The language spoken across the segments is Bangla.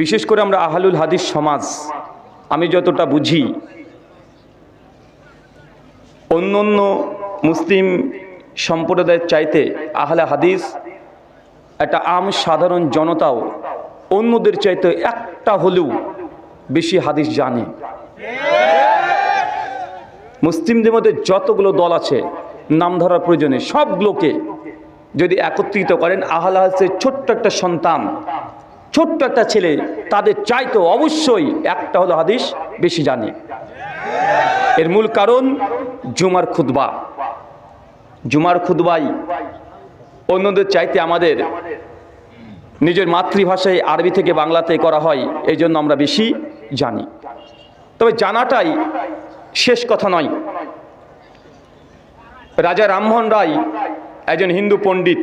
বিশেষ করে আমরা আহলুল হাদিস সমাজ, আমি যতটা বুঝি অন্য অন্য মুসলিম সম্প্রদায়ের চাইতে আহলে হাদিস একটা আম সাধারণ জনতাও অন্যদের চাইতে একটা হলেও বেশি হাদিস জানে। মুসলিমদের মধ্যে যতগুলো দল আছে, নাম ধরার প্রয়োজনে সবগুলোকে যদি একত্রিত করেন, আহলে হাদিসের ছোট্ট একটা সন্তান ছোট্ট একটা ছেলে, তাদের চাইতো অবশ্যই একটা হলো হাদিস, বেশি জানে। এর মূল কারণ, জুমার খুতবা। জুমার খুতবাই অন্যদের চাইতে আমাদের নিজের মাতৃভাষায় আরবি থেকে বাংলাতে করা হয় এই জন্য আমরা বেশি জানি। তবে জানাটাই শেষ কথা নয়। রাজা রামমোহন রায় একজন হিন্দু পণ্ডিত,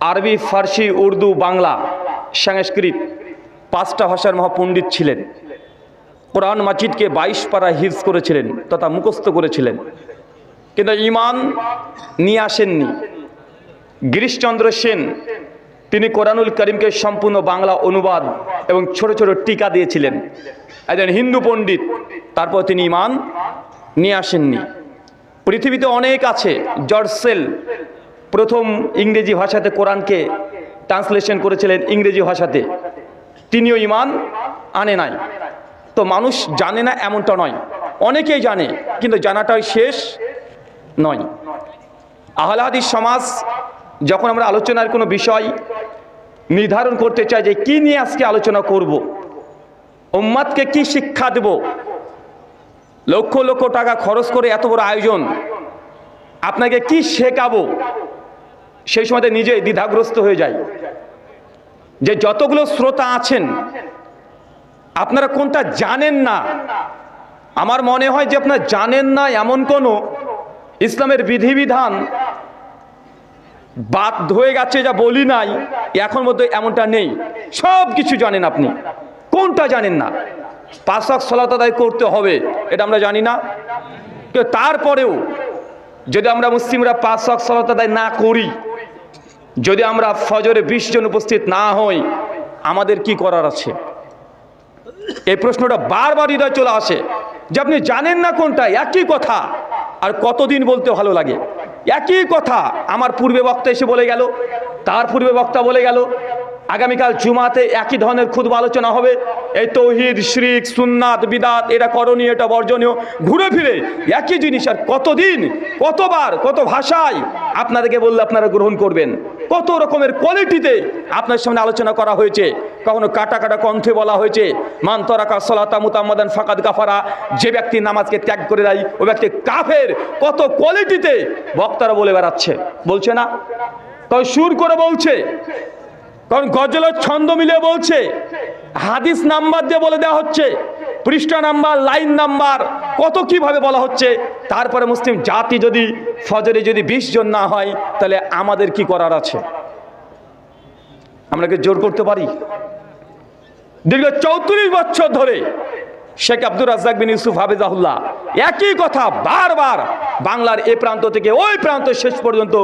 আরবি, ফার্সি, উর্দু, বাংলা সংস্কৃত পাঁচটা ভাষার মহাপণ্ডিত ছিলেন। কোরআন মাজিদকে বাইশ পারা হিফজ করেছিলেন তথা মুখস্থ করেছিলেন। কিন্তু ইমান নিয়ে আসেননি। গিরিশচন্দ্র সেন, তিনি কোরআনুল করিমকে সম্পূর্ণ বাংলা অনুবাদ এবং ছোট ছোট টিকা দিয়েছিলেন। একজন হিন্দু পণ্ডিত, তারপর তিনি ইমান নিয়ে আসেননি। পৃথিবীতে অনেক আছে জর্সেল প্রথম ইংরেজি ভাষাতে কোরআনকে ট্রান্সলেশন করেছিলেন ইংরেজি ভাষাতে। তিনিও ইমান আনে নাই। তো মানুষ জানে না এমনটা নয়। অনেকেই জানে, কিন্তু জানাটাই শেষ নয়। আহলাদিস সমাজ যখন আমরা আলোচনার কোনো বিষয় নির্ধারণ করতে চাই যে কি নিয়ে আজকে আলোচনা করব, উম্মাদকে কি শিক্ষা দেব, লক্ষ লক্ষ টাকা খরচ করে এত বড় আয়োজন, আপনাকে কি শেখাবো সেই সময়তে নিজে দ্বিধাগ্রস্ত হয়ে যায়। যে যতগুলো শ্রোতা আছেন, আপনারা কোনটা জানেন না? আমার মনে হয় যে আপনারা জানেন না এমন কোনো ইসলামের বিধিবিধান বাদ হয়ে গেছে যা বলি নাই, এখন মধ্যে এমনটা নেই। সব কিছু জানেন আপনি। কোনটা জানেন না? পাশাক সলাত আদায় করতে হবে, এটা আমরা জানি না। তারপরেও যদি আমরা মুসলিমরা পাশাক সলাত আদায় না করি যদি আমরা ফজরে বিশ জন উপস্থিত না হই, আমাদের কি করার আছে? এই প্রশ্নটা বারবার হৃদয় চলে আসে যে আপনি জানেন না কোনটা? একই কথা। আর কতদিন বলতে ভালো লাগে? একই কথা। আমার পূর্বে বক্তা এসে বলে গেল, তার পূর্বে বক্তা বলে গেল আগামীকাল জুমাতে একই ধরনের খুদ আলোচনা হবে। এই তৌহিদ, শ্রিক, সুন্নাত, বিদাত, এটা করণীয়, এটা বর্জনীয়। ঘুরে ফিরে একই জিনিস, আর কতদিন, কতবার, কত ভাষায় আপনাদেরকে বললে আপনারা গ্রহণ করবেন? কত রকমের কোয়ালিটিতে আপনার সামনে আলোচনা করা হয়েছে। কখনো কাটা কাটা কণ্ঠে বলা হয়েছে মান তরাকা সলাতা মুতাম্মাদান ফাকাদ কাফারা যে ব্যক্তি নামাজকে ত্যাগ করে দেয় ওই ব্যক্তি কাফের, কত কোয়ালিটিতে বক্তারা বলে বেড়াচ্ছে। বলছে না? কারণ সুর করে বলছে কারণ গজলের ছন্দ মিলে বলছে, হাদিস নাম্বার দিয়ে বলে দেওয়া হচ্ছে, পৃষ্ঠা নাম্বার, লাইন নাম্বার, কত কীভাবে বলা হচ্ছে, তারপরে মুসলিম জাতি যদি ফজরে যদি বিশ জন না হয়, তাহলে আমাদের কি করার আছে? আমরা কি জোর করতে পারি? দীর্ঘ চৌত্রিশ বছর ধরে শেখ আব্দুর রাজ্জাক বিন ইউসুফ হাফিজাহুল্লাহ একই কথা বারবার বাংলার এ প্রান্ত থেকে ওই প্রান্ত শেষ পর্যন্ত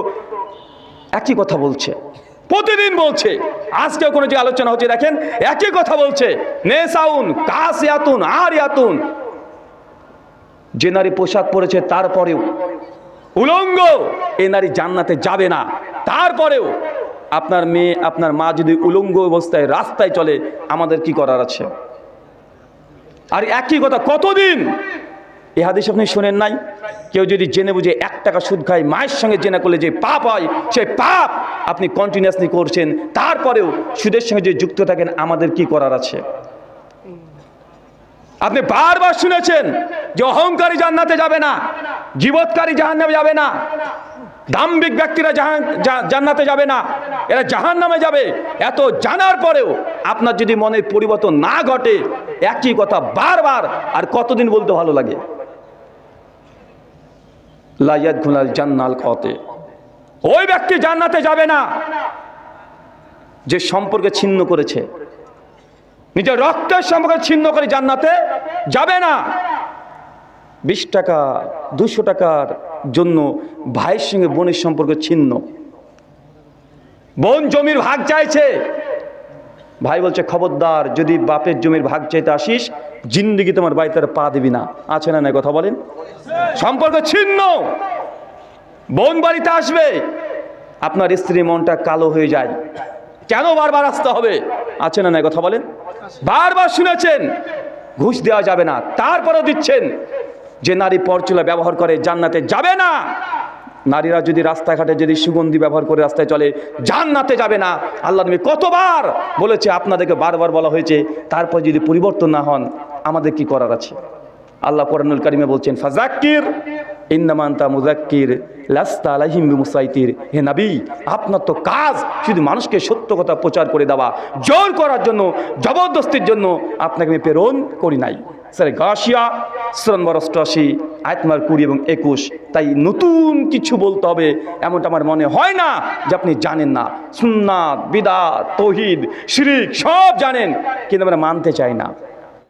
একই কথা বলছে। প্রতিদিন বলছে। আজকে কোনো যে আলোচনা হচ্ছে, দেখেন, একই কথা বলছে, নেসাউন, কাসিয়াতুন আর ইয়াতুন যে নারী পোশাক পরেছে, তারপরেও উলঙ্গ, এ নারী জান্নাতে যাবে না। তারপরেও আপনার মেয়ে, আপনার মা যদি উলঙ্গ অবস্থায় রাস্তায় চলে, আমাদের কি করার আছে? আর একই কথা, কতদিন এ হাদিস আপনি শোনেন নাই? কেউ যদি জেনে বুঝে এক টাকা সুদ খায়, মায়ের সঙ্গে জেনে করলে যে পাপ হয়, সেই পাপ আপনি কন্টিনিউয়াসলি করছেন, তারপরেও সুদের সঙ্গে যে যুক্ত থাকেন, আমাদের কি করার আছে? আপনি বারবার শুনেছেন যে অহংকারী জান্নাতে যাবে না, জীবৎকারী জাহান্নামে যাবে না, দাম্ভিক ব্যক্তিরা জান্নাতে যাবে না, এরা জাহান নামে যাবে। এত জানার পরেও আপনার যদি মনের পরিবর্তন না ঘটে, একই কথা বারবার আর কতদিন বলতে ভালো লাগে? লাইয়াত ঘুনাল জান্নাল কতে। ওই ব্যক্তি জান্নাতে যাবে না। যে সম্পর্কে ছিন্ন করেছে। নিজের রক্তের সম্পর্কে ছিন্ন করে জান্নাতে যাবে না। বিশ টাকা দুশো টাকার জন্য ভাইয়ের সঙ্গে বোনের সম্পর্ক ছিন্ন। বোন জমির ভাগ চাইছে। ভাই বলছে খবরদার যদি বাপের জমির ভাগ চাইতে আসিস জিন্দিগি তোমার বাড়িতে পা দিবি না। আছে না কথা বলেন? সম্পর্ক ছিন্ন। বোন বাড়িতে আসবে। আপনার স্ত্রী মনটা কালো হয়ে যায়। কেন বারবার আসতে হবে? আছে না কথা বলেন? বারবার শুনেছেন, ঘুষ দেওয়া যাবে না। তারপরেও দিচ্ছেন যে নারী পরচুলা ব্যবহার করে জান্নাতে যাবে না। নারীরা যদি রাস্তাঘাটে যদি সুগন্ধি ব্যবহার করে রাস্তায় চলে, জান্নাতে যাবে না। আল্লাহ নবী কতবার বলেছে, আপনাদেরকে বারবার বলা হয়েছে, তারপর যদি পরিবর্তন না হন আমাদের কি করার আছে? আল্লাহ কোরআনুল কারিমে বলছেন ফাজাক্কির ইন্নামান্তা মুজাক্কির লাস্তা আলাহিম মুসাইতির হে নবী, আপনার তো কাজ শুধু মানুষকে সত্য কথা প্রচার করে দেওয়া, জোর করার জন্য, জবরদস্তির জন্য আপনাকে আমি প্রেরণ করি নাই। স্যার গাছিয়া শ্রম অষ্টআশি আয়তমার কুড়ি এবং একুশ, তাই নতুন কিছু বলতে হবে, এমনটা আমার মনে হয় না যে আপনি জানেন না। সুন্নাত বিদা তহিদ, শিরিক সব জানেন, কিন্তু আমরা মানতে চাই না।